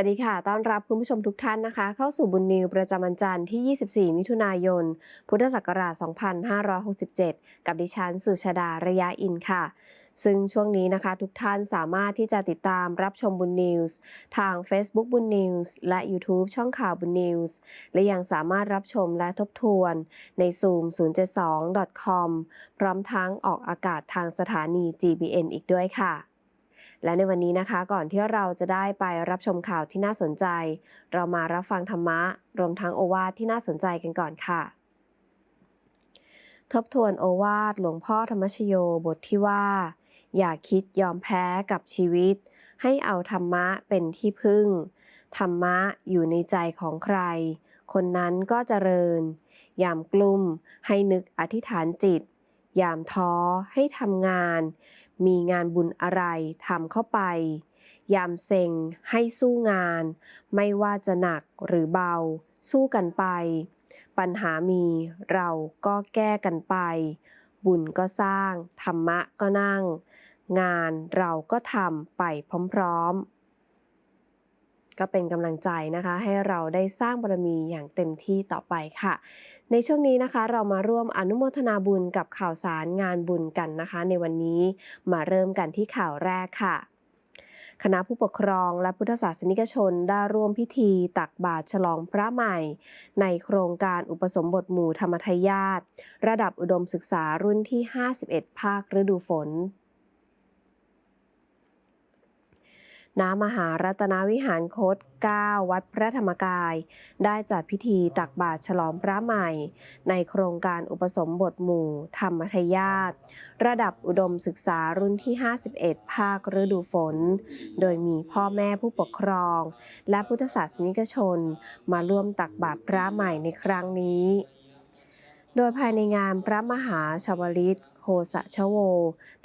สวัสดีค่ะ ต้อนรับคุณผู้ชมทุกท่านนะคะ เข้าสู่บุญนิวประจำวันจันทร์ที่ 24 มิถุนายน พุทธศักราช 2567 กับดิฉันสุชาดาระยะอินค่ะ ซึ่งช่วงนี้นะคะทุกท่านสามารถที่จะติดตามรับชมบุญนิวส์ทาง Facebook บุญนิวส์และ YouTube ช่องข่าวบุญนิวส์และยังสามารถรับชมและทบทวนใน Zoom 072.com พร้อมทั้งออกอากาศทางสถานี GBN อีกด้วยค่ะ และในวันนี้นะคะก่อนที่เราจะได้ไปรับชมข่าวที่น่าสนใจ เรามารับฟังธรรมะ รวมทั้งโอวาทที่น่าสนใจกันก่อนค่ะ ทบทวนโอวาทหลวงพ่อธรรมชโยบทที่ว่า อย่าคิดยอมแพ้กับชีวิต ให้เอาธรรมะเป็นที่พึ่ง ธรรมะอยู่ในใจของใคร คนนั้นก็เจริญ ยามกลุ่มให้นึกอธิษฐานจิต ยามท้อให้ทำงาน มีงานบุญอะไรทำเข้าไป ยามเซ็งให้สู้งาน ไม่ว่าจะหนักหรือเบา สู้กันไป ปัญหามีเราก็แก้กันไป บุญก็สร้าง ธรรมะก็นั่ง งานเราก็ทำไปพร้อมๆ ก็เป็นกำลังใจนะคะ ให้เราได้สร้างบารมีอย่างเต็มที่ต่อไปค่ะ ในช่วงนี้นะคะเรามาร่วมอนุโมทนาบุญกับข่าวสารงานบุญกันนะคะ ในวันนี้มาเริ่มกันที่ข่าวแรกค่ะ คณะผู้ปกครองและพุทธศาสนิกชนได้ร่วมพิธีตักบาตรฉลองพระใหม่ ในโครงการอุปสมบทหมู่ธรรมทายาทระดับอุดมศึกษารุ่นที่ 51 ภาคฤดูฝน ณมหารัตนวิหารโคต 9 วัดพระธรรมกาย ได้จัดพิธีตักบาตรฉลองพระใหม่ ในโครงการอุปสมบทหมู่ ธรรมทายาทระดับอุดมศึกษารุ่นที่ 51 ภาคฤดูฝน โดยมีพ่อแม่ผู้ปกครอง และพุทธศาสนิกชน มาร่วมตักบาตรพระใหม่ในครั้งนี้ โดยภายในงานพระมหาชาวลิต สะชโว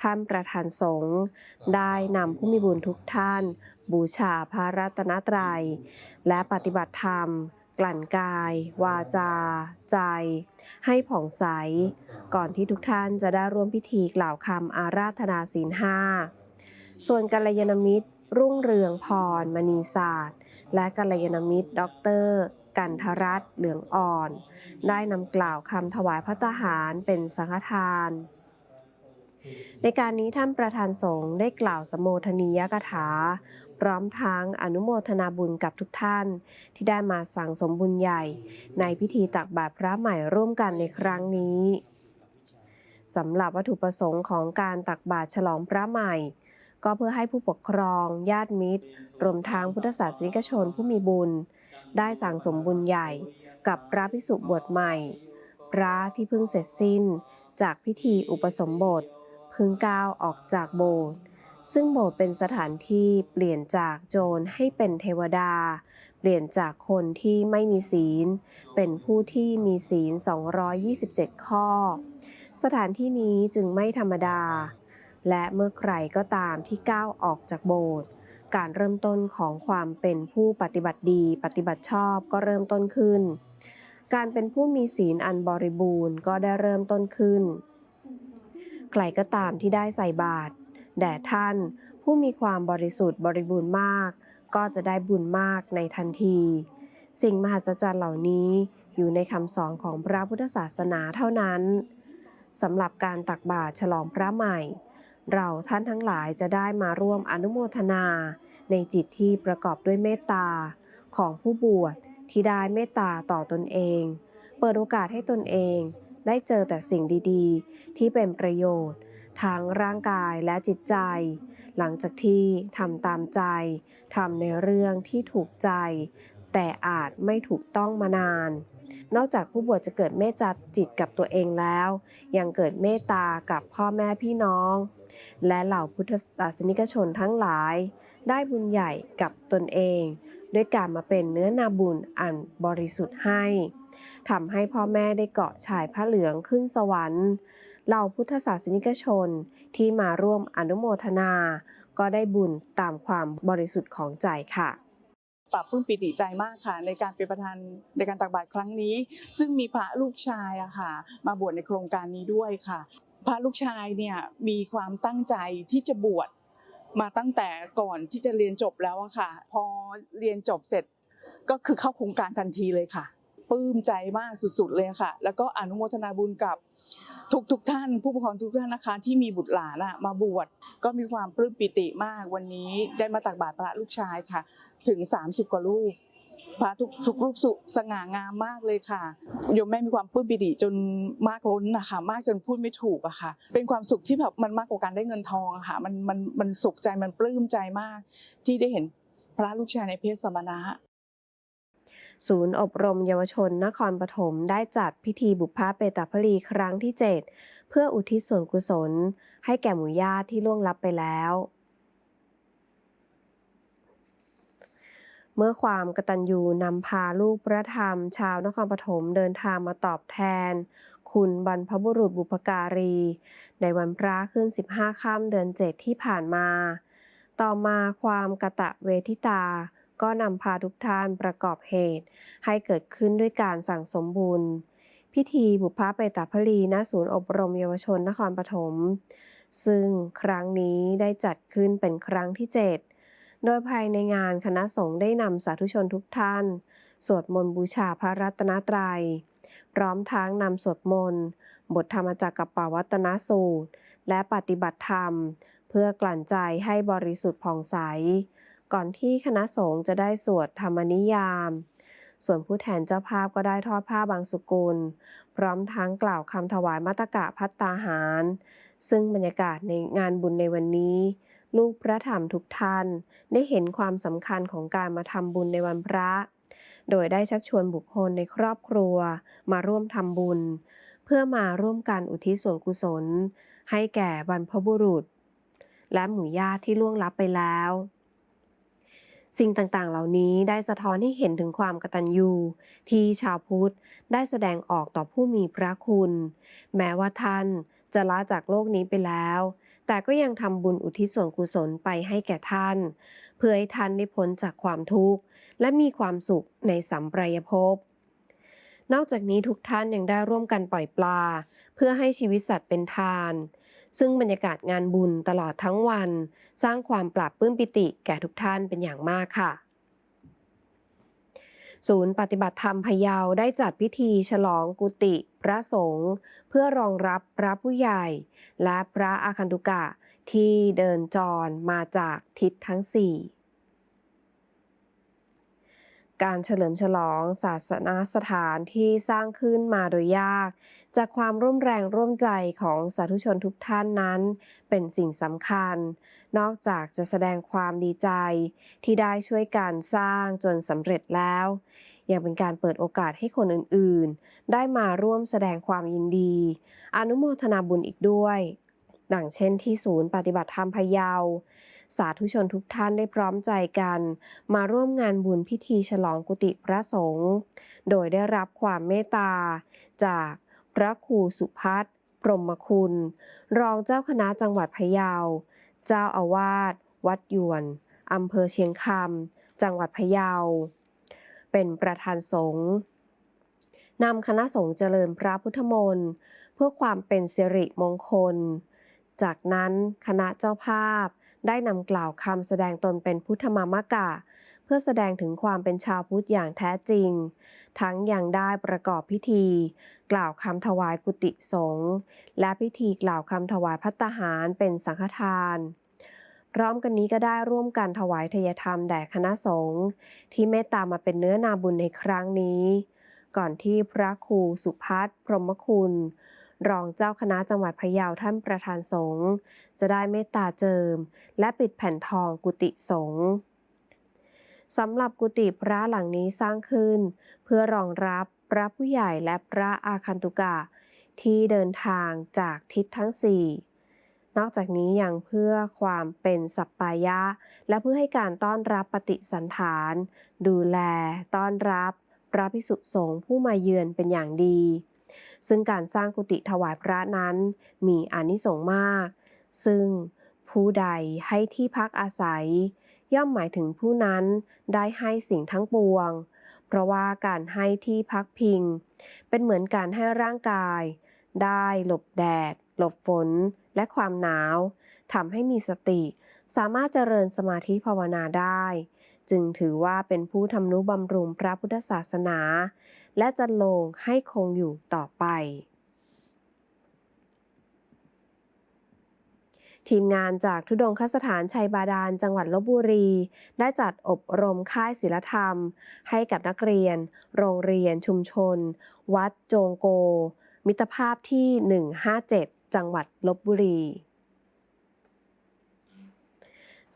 ท่านประธานสงฆ์ได้นำผู้มีบุญทุกท่าน บูชาพระรัตนตรัย และปฏิบัติธรรม กลั่นกาย วาจา ใจ ให้ผ่องใส ก่อนที่ทุกท่านจะได้ร่วมพิธีกล่าวคำอาราธนาศีลห้าส่วนกัลยาณมิตร รุ่งเรืองพร มณีศาสตร์ และกัลยาณมิตรดรกันทรัตน์เหลืองอ่อน ได้นำกล่าวคำถวายพระทหารเป็นสังฆทาน ในการนี้ท่านประธานสงฆ์ได้กล่าวสมโภชนียกถา พร้อมทั้งอนุโมทนาบุญกับทุกท่าน ที่ได้มาสั่งสมบุญใหญ่ ในพิธีตักบาตรพระใหม่ร่วมกันในครั้งนี้สำหรับวัตถุประสงค์ของการตักบาตรฉลองพระใหม่ ก็เพื่อให้ผู้ปกครอง ญาติมิตร รวมทั้งพุทธศาสนิกชนผู้มีบุญ ได้สั่งสมบุญใหญ่ กับพระภิกษุบวชใหม่ พระที่เพิ่งเสร็จสิ้น จากพิธีอุปสมบท พึงก้าวออกจากโบสถ์ซึ่งโบสถ์เป็นสถานที่เปลี่ยนจากโจรให้เป็นเทวดา เปลี่ยนจากคนที่ไม่มีศีล เป็นผู้ที่มีศีล 227 ข้อ สถานที่นี้จึงไม่ธรรมดา และเมื่อใครก็ตามที่ก้าวออกจากโบสถ์การเริ่มต้นของความเป็นผู้ปฏิบัติดี ปฏิบัติชอบก็เริ่มต้นขึ้น การเป็นผู้มีศีลอันบริบูรณ์ก็ได้เริ่มต้นขึ้น ใครก็ตามที่ได้ใส่บาตรแด่ท่านผู้มีความบริสุทธิ์บริบูรณ์มาก ก็จะได้บุญมากในทันที สิ่งมหัศจรรย์เหล่านี้อยู่ในคำสอนของพระพุทธศาสนาเท่านั้นสำหรับการตักบาตรฉลองพระใหม่ เราท่านทั้งหลายจะได้มาร่วมอนุโมทนา ในจิตที่ประกอบด้วยเมตตาของผู้บวชที่ได้เมตตาต่อตนเอง เปิดโอกาสให้ตนเอง ได้เจอแต่สิ่งดีๆ ที่เป็นประโยชน์ ทั้งร่างกายและจิตใจ หลังจากที่ทำตามใจทำในเรื่องที่ถูกใจ แต่อาจไม่ถูกต้องมานาน นอกจากผู้บวชจะเกิดเมตตาจิตกับตัวเองแล้ว ยังเกิดเมตตากับพ่อแม่พี่น้อง และเหล่าพุทธศาสนิกชนทั้งหลาย ได้บุญใหญ่กับตนเอง ด้วยการมาเป็นเนื้อนาบุญอันบริสุทธิ์ให้ ทำให้พ่อแม่ได้เกาะชายพระเหลืองขึ้นสวรรค์เหล่าพุทธศาสนิกชนที่มาร่วมอนุโมทนา ก็ได้บุญตามความบริสุทธิ์ของใจค่ะปรับปลื้มปิติใจมากค่ะ ในการเป็นประธานในการตักบาตรครั้งนี้ ซึ่งมีพระลูกชายอะค่ะ มาบวชในโครงการนี้ด้วยค่ะ พระลูกชายเนี่ยมีความตั้งใจที่จะบวชมาตั้งแต่ก่อนที่จะเรียนจบแล้วอะค่ะ พอเรียนจบเสร็จก็คือเข้าโครงการทันทีเลยค่ะ ปลื้มใจมากสุดๆเลยค่ะ แล้วก็อนุโมทนาบุญกับทุกทุกๆท่าน ผู้ปกครองทุกท่านนะคะ ที่มีบุตรหลานอะมาบวชก็มีความปลื้มปิติมากวันนี้ได้มาตักบาตรพระลูกชายค่ะ ถึง 30 กว่ารูปพระทุกทุกรูปสุสง่างามมากเลยค่ะโยมแม่มีความปลื้มปิติจนมากล้นนะคะมากจนพูดไม่ถูกอะค่ะ เป็นความสุขที่แบบมันมากกว่าการได้เงินทองอะค่ะมันมันมันสุขใจมันปลื้มใจมาก ที่ได้เห็นพระลูกชายในเพศสมณะ ศูนย์อบรมเยาวชนนครปฐมได้จัดพิธีบุพภาเปตาพลีครั้งที่ 7 เพื่ออุทิศส่วนกุศล ให้แก่หมู่ญาติที่ล่วงลับไปแล้ว เมื่อความกตัญญูนำพาลูกพระธรรม ชาวนครปฐมเดินทางมาตอบแทน คุณบรรพบุรุษบุพการี ในวันพระขึ้น 15 ค่ำเดือน 7 ที่ผ่านมา ต่อมาความกตะเวทิตา ก็นำพาทุกท่านประกอบเหตุ ให้เกิดขึ้นด้วยการสั่งสมบุญ พิธีบุพภาเปตาพลีณศูนย์อบรมเยาวชนนครปฐมซึ่งครั้งนี้ได้จัดขึ้นเป็นครั้งที่ 7 โดยภายในงานคณะสงฆ์ได้นำสาธุชนทุกท่าน สวดมนต์บูชาพระรัตนตรัย พร้อมทั้งนำสวดมนต์ บทธรรมจักรกับปวัตนสูตร และปฏิบัติธรรม เพื่อกลั่นใจให้บริสุทธิ์ผ่องใส ก่อนที่คณะสงฆ์จะได้สวดธรรมนิยาม ส่วนผู้แทนเจ้าภาพก็ได้ทอดผ้าบางสุกุล พร้อมทั้งกล่าวคำถวายมัตตกะพัตตาหาร ซึ่งบรรยากาศในงานบุญในวันนี้ ลูกพระธรรมทุกท่าน ได้เห็นความสำคัญของการมาทำบุญในวันพระ โดยได้ชักชวนบุคคลในครอบครัว มาร่วมทำบุญ เพื่อมาร่วมกันอุทิศส่วนกุศล ให้แก่บรรพบุรุษ และหมู่ญาติที่ล่วงลับไปแล้ว สิ่งต่างๆ เหล่านี้ได้สะท้อนให้เห็นถึงความกตัญญูที่ชาวพุทธได้แสดงออกต่อผู้มีพระคุณ แม้ว่าท่านจะละจากโลกนี้ไปแล้ว แต่ก็ยังทำบุญอุทิศส่วนกุศลไปให้แก่ท่าน เพื่อให้ท่านได้พ้นจากความทุกข์ และมีความสุขในสัมปรายภพนอกจากนี้ทุกท่านยังได้ร่วมกันปล่อยปลา เพื่อให้ชีวิตสัตว์เป็นทาน ซึ่งบรรยากาศงานบุญตลอดทั้งวัน สร้างความปราบปื้มปิติแก่ทุกท่านเป็นอย่างมากค่ะ ศูนย์ปฏิบัติธรรมพะเยาได้จัดพิธีฉลองกุฏิพระสงฆ์เพื่อรองรับพระผู้ใหญ่ และพระอาคันตุกะที่เดินจรมาจากทิศทั้งสี่ การเฉลิมฉลองศาสนสถานที่สร้างขึ้นมาโดยยาก จากความร่วมแรงร่วมใจของสาธุชนทุกท่านนั้น เป็นสิ่งสำคัญ นอกจากจะแสดงความดีใจ ที่ได้ช่วยการสร้างจนสำเร็จแล้ว ยังเป็นการเปิดโอกาสให้คนอื่นๆ ได้มาร่วมแสดงความยินดี อนุโมทนาบุญอีกด้วย ดังเช่นที่ศูนย์ปฏิบัติธรรมพะเยา สาธุชนทุกท่านได้พร้อมใจกัน มาร่วมงานบุญพิธีฉลองกุฏิพระสงฆ์โดยได้รับความเมตตา จากพระครูสุพัฒน์พรหมคุณ รองเจ้าคณะจังหวัดพะเยา เจ้าอาวาสวัดยวนอำเภอเชียงคำจังหวัดพะเยา เป็นประธานสงฆ์นำคณะสงฆ์เจริญพระพุทธมนต์เพื่อความเป็นสิริมงคล จากนั้นคณะเจ้าภาพ ได้นำกล่าวคำแสดงตนเป็นพุทธมามกะ เพื่อแสดงถึงความเป็นชาวพุทธอย่างแท้จริง ทั้งยังได้ประกอบพิธี กล่าวคำถวายกุฏิสงฆ์และพิธีกล่าวคำถวายพัตตาหารเป็นสังฆทาน พร้อมกันนี้ก็ได้ร่วมกันถวายทายธรรมแด่คณะสงฆ์ที่เมตตามาเป็นเนื้อนาบุญในครั้งนี้ ก่อนที่พระครูสุพัฒน์พรหมคุณ รองเจ้าคณะจังหวัดพะเยาท่านประธานสงฆ์จะได้เมตตาเจิม และปิดแผ่นทองกุฏิสงฆ์สำหรับกุฏิพระหลังนี้สร้างขึ้น เพื่อรองรับพระผู้ใหญ่และพระอาคันตุกะ ที่เดินทางจากทิศทั้งสี่นอกจากนี้ยังเพื่อความเป็นสัปปายะ และเพื่อให้การต้อนรับปฏิสันฐาน ดูแล ต้อนรับพระภิกษุสงฆ์ผู้มาเยือนเป็นอย่างดี ซึ่งการสร้างกุฏิถวายพระนั้นมีอานิสงส์มาก ซึ่งผู้ใดให้ที่พักอาศัย ย่อมหมายถึงผู้นั้นได้ให้สิ่งทั้งปวง เพราะว่าการให้ที่พักพิง เป็นเหมือนการให้ร่างกาย ได้หลบแดด หลบฝน และความหนาวทำให้มีสติ สามารถเจริญสมาธิภาวนาได้ จึงถือว่าเป็นผู้ทำนุบำรุงพระพุทธศาสนา และจันลงให้คงอยู่ต่อไป ทีมงานจากทุดงคสถานชัยบาดาลจังหวัดลบบุรี ได้จัดอบรมค่ายศิลธรรม ให้กับนักเรียน โรงเรียนชุมชน วัดโจงโก มิตรภาพที่ 157 จังหวัดลบบุรี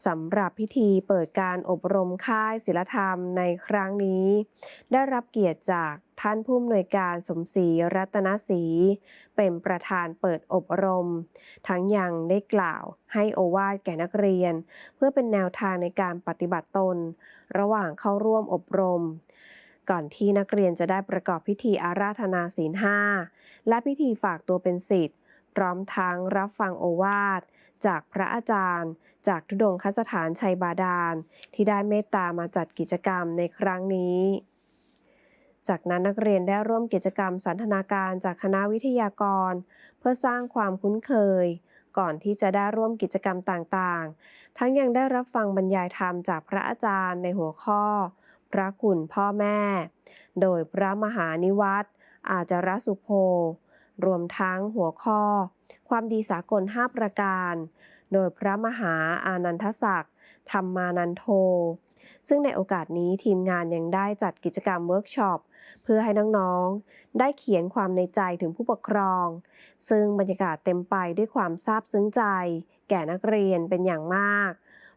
สำหรับพิธีเปิดการอบรมค่ายศิลธรรมในครั้งนี้ ได้รับเกียรติจากท่านผู้อำนวยการสมศรีรัตนศรีเป็นประธานเปิดอบรม ทั้งยังได้กล่าวให้โอวาทแก่นักเรียน เพื่อเป็นแนวทางในการปฏิบัติตน ระหว่างเข้าร่วมอบรม ก่อนที่นักเรียนจะได้ประกอบพิธีอาราธนาศีลห้าและพิธีฝากตัวเป็นศิษย์พร้อมทั้งรับฟังโอวาทจากพระอาจารย์ จากทุดงคสถานชัยบาดาล ที่ได้เมตตามาจัดกิจกรรมในครั้งนี้ จากนั้นนักเรียนได้ร่วมกิจกรรมสันทนาการจากคณะวิทยากร เพื่อสร้างความคุ้นเคย ก่อนที่จะได้ร่วมกิจกรรมต่างๆ ทั้งยังได้รับฟังบรรยายธรรมจากพระอาจารย์ในหัวข้อ พระคุณพ่อแม่ โดยพระมหานิวัตรอาจารสุโภรวมทั้งหัวข้อ ความดีสากล 5 ประการ โดยพระมหาอานันทศักดิ์ธรรมานันโท ซึ่งในโอกาสนี้ทีมงานยังได้จัดกิจกรรมเวิร์กช็อปเพื่อให้น้องๆ ได้เขียนความในใจถึงผู้ปกครอง ซึ่งบรรยากาศเต็มไปด้วยความซาบซึ้งใจ แก่นักเรียนเป็นอย่างมาก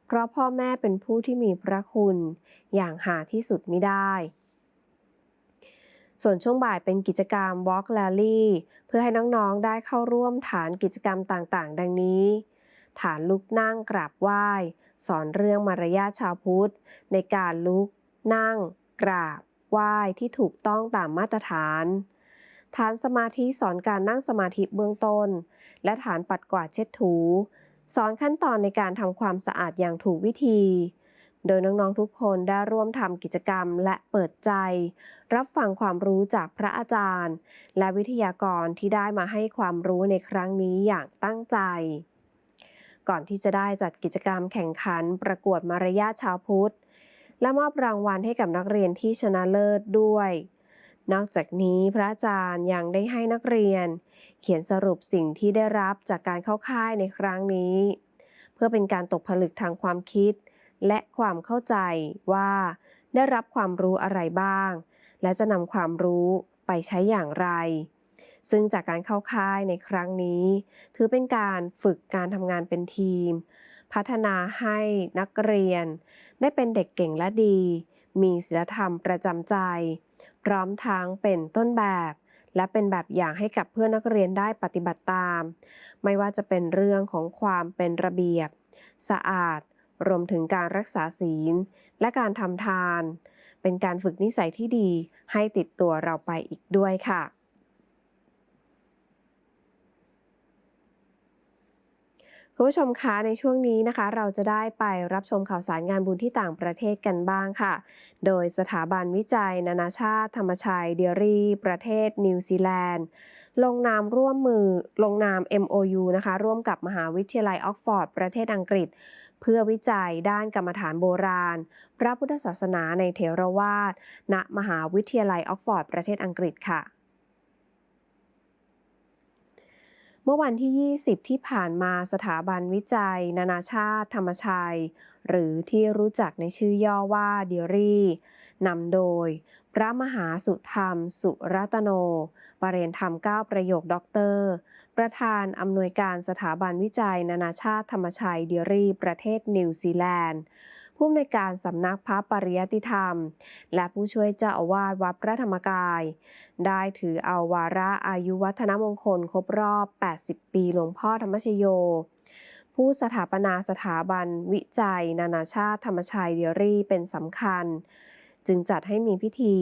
เพราะพ่อแม่เป็นผู้ที่มีพระคุณ อย่างหาที่สุดไม่ได้ ส่วนช่วงบ่ายเป็นกิจกรรม Walk Rally เพื่อให้น้องๆ ได้เข้าร่วมฐานกิจกรรมต่างๆ ดังนี้ ฐานลุกนั่งกราบไหว้ สอนเรื่องมารยาทชาวพุทธ ในการลุก นั่ง กราบ ไหว้ที่ถูกต้องตามมาตรฐาน ฐานสมาธิสอนการนั่งสมาธิเบื้องต้น และฐานปัดกวาดเช็ดถู สอนขั้นตอนในการทำความสะอาดอย่างถูกวิธี โดยน้องๆทุกคนได้ร่วมทำกิจกรรมและเปิดใจ รับฟังความรู้จากพระอาจารย์ และวิทยากรที่ได้มาให้ความรู้ในครั้งนี้อย่างตั้งใจ ก่อนที่จะได้จัดกิจกรรมแข่งขันประกวดมารยาทชาวพุทธ และมอบรางวัลให้กับนักเรียนที่ชนะเลิศด้วย นอกจากนี้พระอาจารย์ยังได้ให้นักเรียน เขียนสรุปสิ่งที่ได้รับจากการเข้าค่ายในครั้งนี้ เพื่อเป็นการตกผลึกทางความคิด และความเข้าใจว่าได้รับความรู้อะไรบ้าง และจะนำความรู้ไปใช้อย่างไร ซึ่งจากการเข้าค่ายในครั้งนี้ ถือเป็นการฝึกการทำงานเป็นทีม พัฒนาให้นักเรียน ได้เป็นเด็กเก่งและดี มีศีลธรรมประจำใจ พร้อมทั้งเป็นต้นแบบ และเป็นแบบอย่างให้กับเพื่อนนักเรียนได้ปฏิบัติตาม ไม่ว่าจะเป็นเรื่องของความเป็นระเบียบ สะอาด รวมถึงการรักษาศีล และการทำทาน เป็นการฝึกนิสัยที่ดีให้ติดตัวเราไปอีกด้วยค่ะ คุณผู้ชมคะในช่วงนี้นะคะ เราจะได้ไปรับชมข่าวสารงานบุญที่ต่างประเทศกันบ้างค่ะ โดยสถาบันวิจัย นานาชาติ ธรรมชัยเดียรีประเทศนิวซีแลนด์ ลงนามร่วมมือลงนาม MOU นะคะ ร่วมกับมหาวิทยาลัยออกฟอร์ด ประเทศอังกฤษ เพื่อวิจัยด้านกรรมฐานโบราณ พระพุทธศาสนาในเทรวาสณมหาวิทยาลัยออกฟอร์ด ประเทศอังกฤษค่ะ เมื่อวันที่ 20 ที่ผ่านมาสถาบันวิจัย นานาชาติ ธรรมชัย หรือที่รู้จักในชื่อย่อว่าเดียรี่นำโดย พระมหาสุธรรม สุรัตโน ปรริญญาธรรม9ประโยคด็อกเตอร์ ประธานอำนวยการสถาบันวิจัย นานาชาติธรรมชัยเดียรี่ ประเทศนิวซีแลนด์ ผู้อำนวยการสำนักพระปริยติธรรม และผู้ช่วยเจ้าอาวาสวัดพระธรรมกาย ได้ถือเอาวาระอายุวัฒนมงคลครบรอบ 80 ปีหลวงพ่อธรรมชโย ผู้สถาปนาสถาบันวิจัย นานาชาติธรรมชัยเดียรี่เป็นสำคัญ จึงจัดให้มีพิธี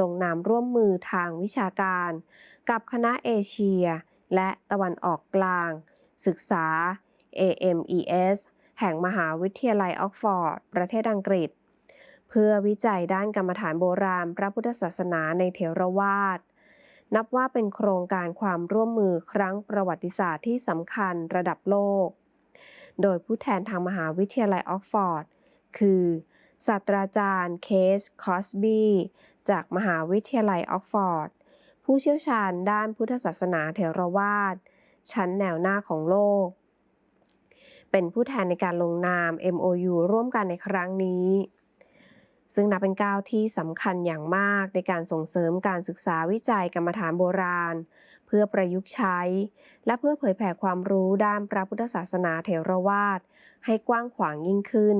ลงนามร่วมมือทางวิชาการ กับคณะเอเชีย และตะวันออกกลาง ศึกษา AMES แห่งมหาวิทยาลัยออกฟอร์ด ประเทศอังกฤษ เพื่อวิจัยด้านกรรมฐานโบราณพระพุทธศาสนาในเถรวาทนับว่าเป็นโครงการความร่วมมือครั้งประวัติศาสตร์ที่สำคัญระดับโลก โดยผู้แทนทางมหาวิทยาลัยออกฟอร์ด คือศาสตราจารย์เคสคอสบีจากมหาวิทยาลัยออกฟอร์ด ผู้เชี่ยวชาญด้านพุทธศาสนาเถรวาทชั้นแนวหน้าของโลก เป็นผู้แทนในการลงนาม MOU ร่วมกันในครั้งนี้ ซึ่งนับเป็นก้าวที่สำคัญอย่างมากในการส่งเสริมการศึกษาวิจัยกรรมฐานโบราณ เพื่อประยุกต์ใช้ และเพื่อเผยแผ่ความรู้ด้านพระพุทธศาสนาเถรวาท ให้กว้างขวางยิ่งขึ้น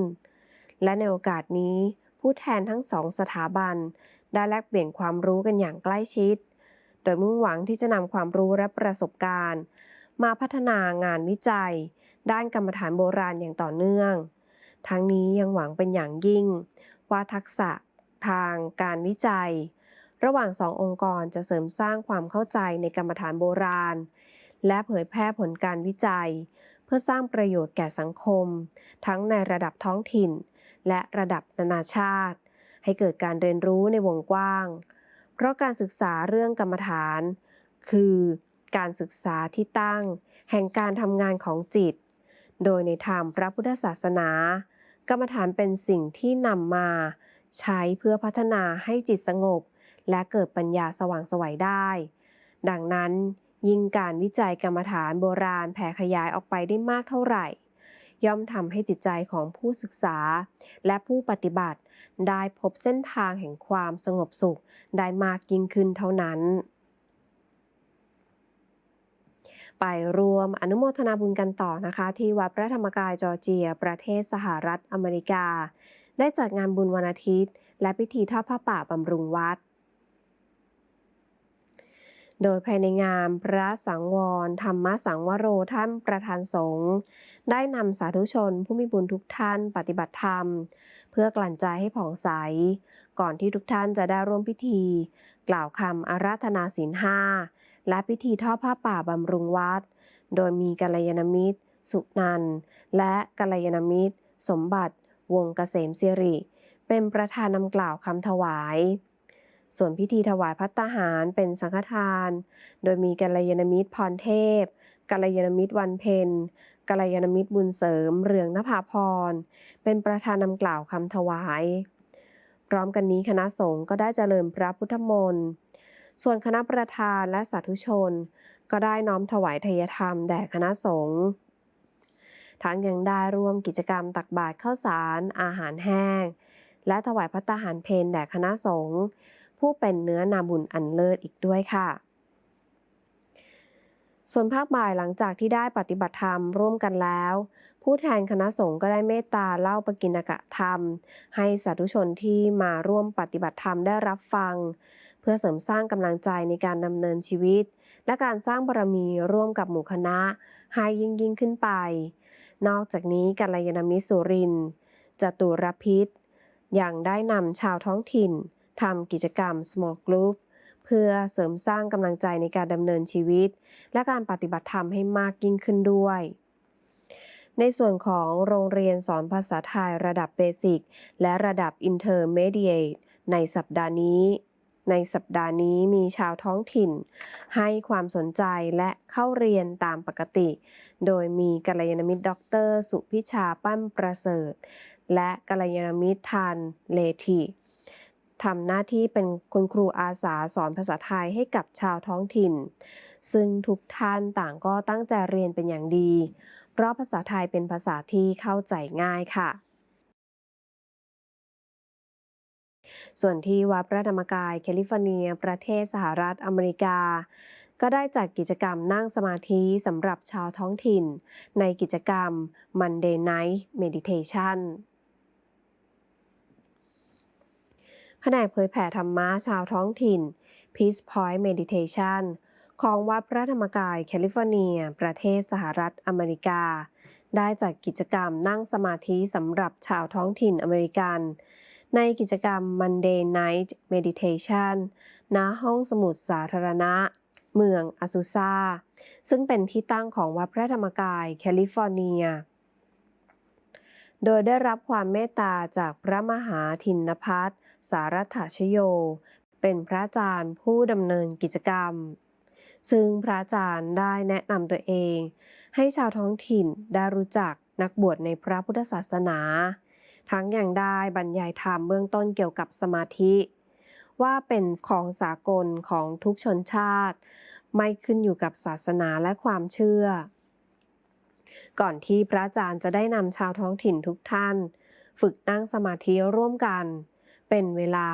และในโอกาสนี้ ผู้แทนทั้งสองสถาบัน ได้แลกเปลี่ยนความรู้กันอย่างใกล้ชิด โดยมุ่งหวังที่จะนำความรู้และประสบการณ์ มาพัฒนางานวิจัย ด้านกรรมฐานโบราณอย่างต่อเนื่อง ทั้งนี้ยังหวังเป็นอย่างยิ่ง ว่าทักษะทางการวิจัย ระหว่างสององค์กรจะเสริมสร้างความเข้าใจในกรรมฐานโบราณ และเผยแพร่ผลการวิจัย เพื่อสร้างประโยชน์แก่สังคม ทั้งในระดับท้องถิ่น และระดับนานาชาติ ให้เกิดการเรียนรู้ในวงกว้าง เพราะการศึกษาเรื่องกรรมฐาน คือการศึกษาที่ตั้ง แห่งการทำงานของจิต โดยในทางพระพุทธศาสนา กรรมฐานเป็นสิ่งที่นำมา ใช้เพื่อพัฒนาให้จิตสงบ และเกิดปัญญาสว่างไสวัยได้ ดังนั้น ยิ่งการวิจัยกรรมฐานโบราณแผ่ขยายออกไปได้มากเท่าไหร่ ย่อมทำให้จิตใจของผู้ศึกษา และผู้ปฏิบัติ ได้พบเส้นทางแห่งความสงบสุขได้มากยิ่งขึ้นเท่านั้น ไปรวมอนุโมทนาบุญกันต่อนะคะ ที่วัดพระธรรมกายจอร์เจีย ประเทศสหรัฐอเมริกา ได้จัดงานบุญวันอาทิตย์ และพิธีทอดผ้าป่าบำรุงวัด โดยภายในงานพระสังวร ธรรมสังวโรท่านประธานสงฆ์ได้นำสาธุชนผู้มีบุญทุกท่านปฏิบัติธรรม เพื่อกลั่นใจให้ผ่องใส ก่อนที่ทุกท่านจะได้ร่วมพิธี กล่าวคำอาราธนาศีลห้า และพิธีทอดผ้าป่าบำรุงวัด โดยมีกัลยาณมิตร สุนัน และกัลยาณมิตร สมบัติ วงเกษมสิริ เป็นประธานนำกล่าวคำถวาย ส่วนพิธีถวายพัตตาหารเป็นสังฆทาน โดยมีกัลยาณมิตรพรเทพกัลยาณมิตรวันเพ็ญกัลยาณมิตรบุญเสริม เรืองนภาพร เป็นประธานนำกล่าวคำถวาย พร้อมกันนี้คณะสงฆ์ก็ได้เจริญพระพุทธมนต์ ส่วนคณะประธานและสาธุชน ก็ได้น้อมถวายทายธรรมแด่คณะสงฆ์ทั้งยังได้ร่วมกิจกรรมตักบาตรข้าวสาร อาหารแห้ง และถวายพัตตาหารเพนแด่คณะสงฆ์ผู้เป็นเนื้อนาบุญอันเลิศอีกด้วยค่ะ ส่วนภาคบ่ายหลังจากที่ได้ปฏิบัติธรรมร่วมกันแล้ว ผู้แทนคณะสงฆ์ก็ได้เมตตาเล่าปกิณกะธรรม ให้สาธุชนที่มาร่วมปฏิบัติธรรมได้รับฟัง เพื่อเสริมสร้างกำลังใจในการดำเนินชีวิต และการสร้างบารมีร่วมกับหมู่คณะให้ยิ่งยิ่งขึ้นไป นอกจากนี้กัลยาณมิตรสุรินจตุรพิษยังได้นำชาวท้องถิ่นทำกิจกรรม small group เพื่อเสริมสร้างกำลังใจในการดำเนินชีวิต และการปฏิบัติธรรมให้มากยิ่งขึ้นด้วย ในส่วนของโรงเรียนสอนภาษาไทยระดับเบสิกและระดับ Intermediate ในสัปดาห์นี้ ในสัปดาห์นี้มีชาวท้องถิ่น ให้ความสนใจและเข้าเรียนตามปกติ โดยมีกัลยาณมิตรด็อกเตอร์สุพิชาปั้นประเสริฐ และกัลยาณมิตรทันเลธีทำหน้าที่เป็นคุณครูอาสาสอนภาษาไทยให้กับชาวท้องถิ่น ซึ่งทุกท่านต่างก็ตั้งใจเรียนเป็นอย่างดี เพราะภาษาไทยเป็นภาษาที่เข้าใจง่ายค่ะ ส่วนที่วัดพระธรรมกายแคลิฟอร์เนีย ประเทศสหรัฐอเมริกา ก็ได้จัดกิจกรรมนั่งสมาธิสำหรับชาวท้องถิ่น ในกิจกรรม Monday Night Meditation แผนกเผยแผ่ธรรมะชาวท้องถิ่น Peace Point Meditation ของวัดพระธรรมกายแคลิฟอร์เนีย ประเทศสหรัฐอเมริกา ได้จัดกิจกรรมนั่งสมาธิสำหรับชาวท้องถิ่นอเมริกัน ในกิจกรรม Monday Night Meditation ณ ห้องสมุดสาธารณะ เมืองอาซูซาซึ่งเป็นที่ตั้งของวัดพระธรรมกายแคลิฟอร์เนีย โดยได้รับความเมตตาจากพระมหาทินพัฒน์สารัตถชโย เป็นพระอาจารย์ผู้ดำเนินกิจกรรม ซึ่งพระอาจารย์ได้แนะนำตัวเอง ให้ชาวท้องถิ่นได้รู้จักนักบวชในพระพุทธศาสนา ทั้งยังได้บรรยายธรรมเบื้องต้นเกี่ยวกับสมาธิ ว่าเป็นของสากลของทุกชนชาติ ไม่ขึ้นอยู่กับศาสนาและความเชื่อ ก่อนที่พระอาจารย์จะได้นำชาวท้องถิ่นทุกท่าน ฝึกนั่งสมาธิร่วมกัน เป็นเวลา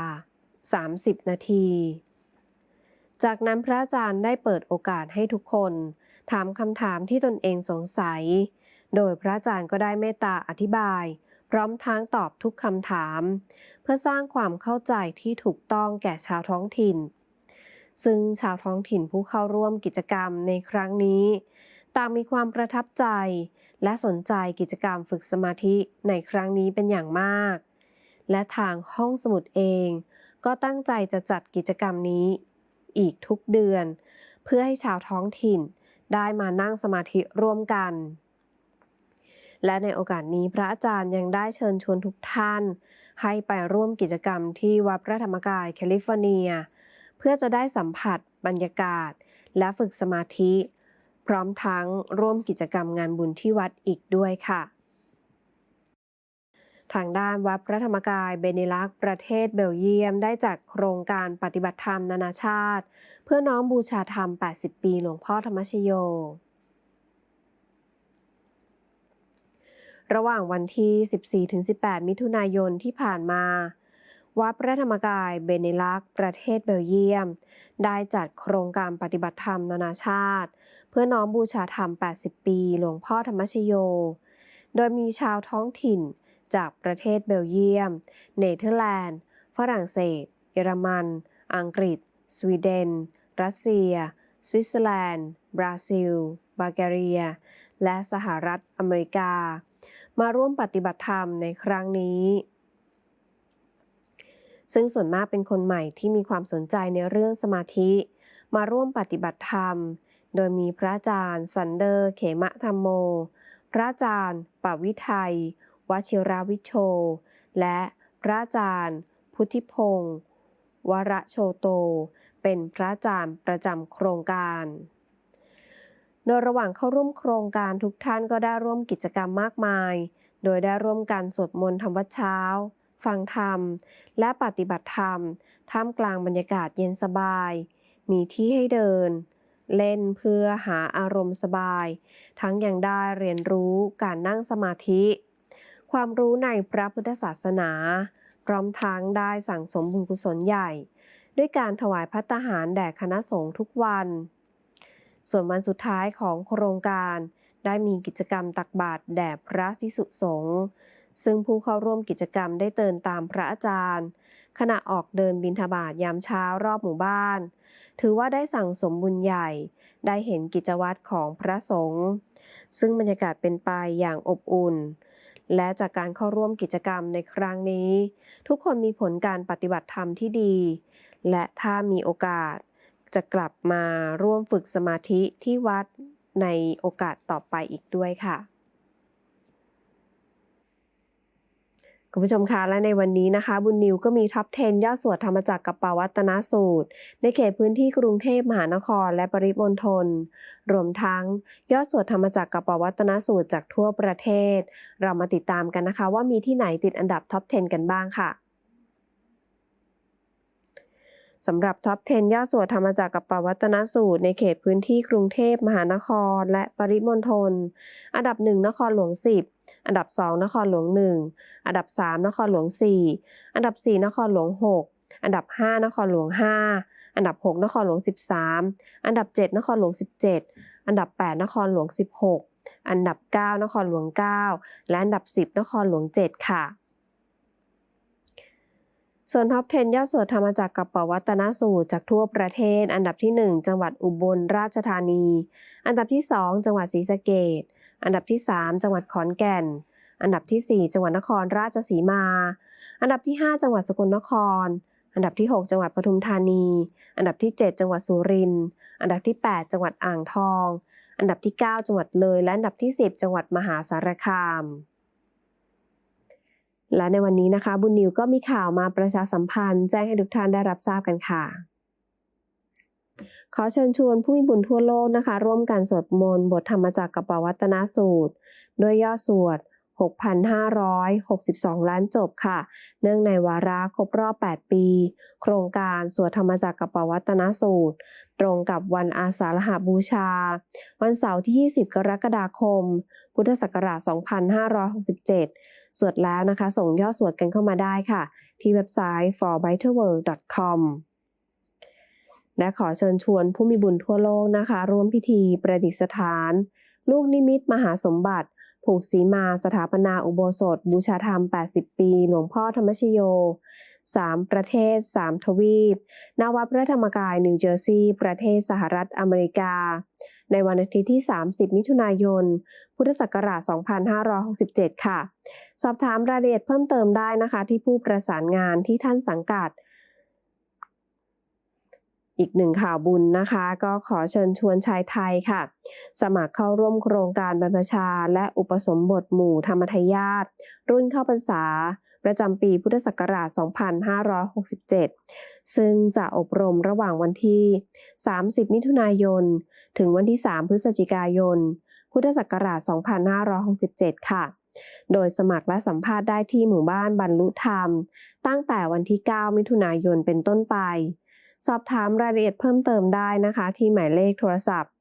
30 นาที จากนั้นพระอาจารย์ได้เปิดโอกาสให้ทุกคนถามคำถามที่ตนเองสงสัย โดยพระอาจารย์ก็ได้เมตตาอธิบาย พร้อมทั้งตอบทุกคำถาม เพื่อสร้างความเข้าใจที่ถูกต้องแก่ชาวท้องถิ่น ซึ่งชาวท้องถิ่นผู้เข้าร่วมกิจกรรมในครั้งนี้ ต่างมีความประทับใจ และสนใจกิจกรรมฝึกสมาธิในครั้งนี้เป็นอย่างมาก และทางห้องสมุดเอง ก็ตั้งใจจะจัดกิจกรรมนี้ อีกทุกเดือน เพื่อให้ชาวท้องถิ่นได้มานั่งสมาธิร่วมกัน และในโอกาสนี้พระอาจารย์ยังได้เชิญชวนทุกท่าน ให้ไปร่วมกิจกรรมที่วัดพระธรรมกายแคลิฟอร์เนีย เพื่อจะได้สัมผัส บรรยากาศ และฝึกสมาธิ พร้อมทั้งร่วมกิจกรรมงานบุญที่วัดอีกด้วยค่ะ ทางด้านวัดพระธรรมกายเบนิลักประเทศเบลเยียม ได้จัดโครงการปฏิบัติธรรมนานาชาติ เพื่อน้อมบูชาธรรม 80 ปีหลวงพ่อธรรมชโย ระหว่างวันที่ 14-18 มิถุนายนที่ผ่านมาวัดพระธรรมกายเบเนลักประเทศเบลเยียม ได้จัดโครงการปฏิบัติธรรมนานาชาติ เพื่อน้อมบูชาธรรม 80 ปี หลวงพ่อธรรมชโย โดยมีชาวท้องถิ่นจากประเทศเบลเยียม เนเธอร์แลนด์ ฝรั่งเศส เยอรมัน อังกฤษ สวีเดน รัสเซีย สวิตเซอร์แลนด์ บราซิล บัลแกเรีย และสหรัฐอเมริกา มาร่วมปฏิบัติธรรมในครั้งนี้ ซึ่งส่วนมากเป็นคนใหม่ที่มีความสนใจในเรื่องสมาธิ มาร่วมปฏิบัติธรรม โดยมีพระอาจารย์ สันเดอร์ เขมะธรรมโม พระอาจารย์ปวิไทยวชิราวิโช และพระอาจารย์ พุทธิพงศ์วรโชโต เป็นพระอาจารย์ประจำโครงการ โดยระหว่างเข้าร่วมโครงการทุกท่านก็ได้ร่วมกิจกรรมมากมาย โดยได้ร่วมกันสวดมนต์ทำวัดเช้า ฟังธรรม และปฏิบัติธรรม ท่ามกลางบรรยากาศเย็นสบาย มีที่ให้เดิน เล่นเพื่อหาอารมณ์สบาย ทั้งยังได้เรียนรู้การนั่งสมาธิ ความรู้ในพระพุทธศาสนา พร้อมทั้งได้สั่งสมบุญกุศลใหญ่ ด้วยการถวายพัตตาหารแด่คณะสงฆ์ทุกวัน ส่วนวันสุดท้ายของโครงการ ได้มีกิจกรรมตักบาตรแด่พระภิกษุสงฆ์ซึ่งผู้เข้าร่วมกิจกรรมได้เดินตามพระอาจารย์ ขณะออกเดินบิณฑบาตยามเช้ารอบหมู่บ้าน ถือว่าได้สั่งสมบุญใหญ่ ได้เห็นกิจวัตรของพระสงฆ์ซึ่งบรรยากาศเป็นไปอย่างอบอุ่น และจากการเข้าร่วมกิจกรรมในครั้งนี้ ทุกคนมีผลการปฏิบัติธรรมที่ดี และถ้ามีโอกาส จะกลับมาร่วมฝึกสมาธิที่วัดในโอกาสต่อไปอีกด้วยค่ะคุณผู้ชมคะและในวันนี้นะคะ บุญนิวก็มีท็อป 10 ยอดสวดธรรมจักรกับปวัตนสูตร ในเขตพื้นที่กรุงเทพมหานครและปริมณฑลรวมทั้งยอดสวดธรรมจักรกับปวัตนสูตรจากทั่วประเทศ เรามาติดตามกันนะคะว่ามีที่ไหนติดอันดับท็อป 10 กันบ้างค่ะ สำหรับท็อป 10ยอดสวดธรรมจักรกับปวัตนสูตร ในเขตพื้นที่กรุงเทพมหานคร และปริมณฑล อันดับ 1 นครหลวง 10 อันดับ 2 นครหลวง 1 อันดับ 3 นครหลวง 4 อันดับ 4 นครหลวง 6 อันดับ 5 นครหลวง 5 อันดับ 6 นครหลวง 13 อันดับ 7 นครหลวง 17 อันดับ 8 นครหลวง 16 อันดับ 9 นครหลวง 9 และอันดับ 10 นครหลวง 7 ค่ะ ส่วนท็อป 10 ยอดสวดธรรมจักรกับปวัตนสูตรจากทั่วประเทศ อันดับที่ 1 จังหวัดอุบลราชธานี อันดับที่ 2 จังหวัดศรีสะเกษอันดับที่ 3 จังหวัดขอนแก่น อันดับที่ 4 จังหวัดนครราชสีมา อันดับที่ 5 จังหวัดสกลนคร อันดับที่ 6 จังหวัดปทุมธานี อันดับที่ 7 จังหวัดสุรินทร์ อันดับที่ 8 จังหวัดอ่างทอง อันดับที่ 9 จังหวัดเลย และอันดับที่ 10 จังหวัดมหาสารคาม และในวันนี้นะคะ บุญนิวก็มีข่าวมาประชาสัมพันธ์แจ้งให้ทุกท่านได้รับทราบกันค่ะ ขอเชิญชวนผู้มีบุญทั่วโลกนะคะ ร่วมกันสวดมนต์บทธรรมจักรกับปวัตนสูตรด้วยยอดสวด 6,562 ล้านจบค่ะ เนื่องในวาระครบรอบ 8 ปี โครงการสวดธรรมจักรกับปวัตนสูตร ตรงกับวันอาสาฬหบูชา วันเสาร์ที่ 20 กรกฎาคม พุทธศักราช 2567 สวดแล้วนะคะ ส่งยอดสวดกันเข้ามาได้ค่ะ ที่เว็บไซต์ forbrightworld.com และขอเชิญชวนผู้มีบุญทั่วโลกนะคะ ร่วมพิธีประดิษฐาน ลูกนิมิตมหาสมบัติ ผูกสีมาสถาปนาอุโบสถ บูชาธรรม 80 ปี หลวงพ่อธรรมชโย 3 ประเทศ 3 ทวีปณวัดพระธรรมกายนิวเจอร์ซีย์ประเทศสหรัฐอเมริกา ในวันอาทิตย์ที่ 30 มิถุนายน พุทธศักราช 2567 ค่ะ สอบถามรายละเอียดเพิ่มเติมได้นะคะ ที่ผู้ประสานงานที่ท่านสังกัด อีกหนึ่งข่าวบุญนะคะ ก็ขอเชิญชวนชายไทยค่ะ สมัครเข้าร่วมโครงการบรรพชา และอุปสมบทหมู่ธรรมทายาทรุ่นเข้าพรรษา ประจำปีพุทธศักราช 2567 ซึ่งจะอบรมระหว่างวันที่ 30 มิถุนายน ถึงวันที่ 3 พฤศจิกายน พุทธศักราช 2567 ค่ะ โดยสมัครและสัมภาษณ์ได้ที่หมู่บ้านบรรลุธรรม ตั้งแต่วันที่ 9 มิถุนายนเป็นต้นไป สอบถามรายละเอียดเพิ่มเติมได้นะคะ ที่หมายเลขโทรศัพท์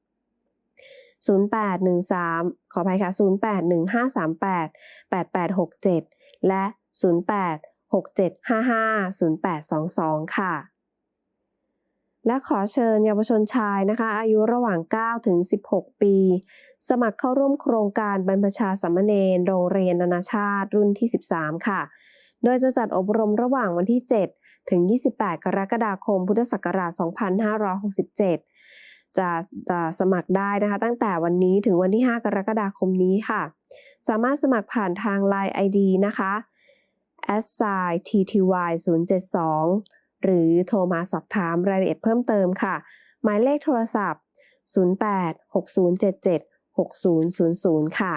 0813 ขออภัยค่ะ 081538 8867 และ 0867550822 ค่ะ และขอเชิญเยาวชนชายนะคะ อายุระหว่าง 9 ถึง 16 ปี สมัครเข้าร่วมโครงการบรรพชาสามเณรโรงเรียนนานาชาติรุ่นที่ 13 ค่ะ โดยจะจัดอบรมระหว่างวันที่ 7 ถึง 28 กรกฎาคม พุทธศักราช 2567 จะจะสมัครได้นะคะ ตั้งแต่วันนี้ถึงวันที่ 5 กรกฎาคมนี้ค่ะ สามารถสมัครผ่านทาง Line ID นะคะ s i tty 072 หรือโทรมาสอบถามรายละเอียดเพิ่มเติมค่ะ หมายเลขโทรศัพท์ 08 6077 6000 ค่ะ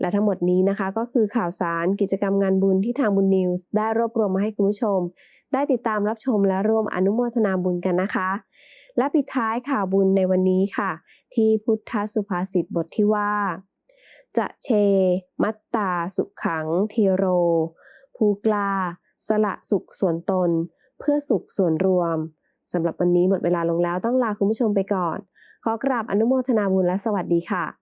และทั้งหมดนี้นะคะก็คือข่าวสารกิจกรรมงานบุญที่ทางบุญนิวส์ได้รวบรวมมาให้คุณผู้ชม ได้ติดตามรับชมและร่วมอนุโมทนาบุญกันนะคะ และปิดท้ายข่าวบุญในวันนี้ค่ะ ที่พุทธสุภาษิตบทที่ว่า จะเช มัตตาสุขขังเทโร ภูกลา สละสุขส่วนตน เพื่อสุขส่วนรวมสำหรับวันนี้หมดเวลาลงแล้วต้องลาคุณผู้ชมไปก่อน ขอกราบอนุโมทนาบุญและสวัสดีค่ะ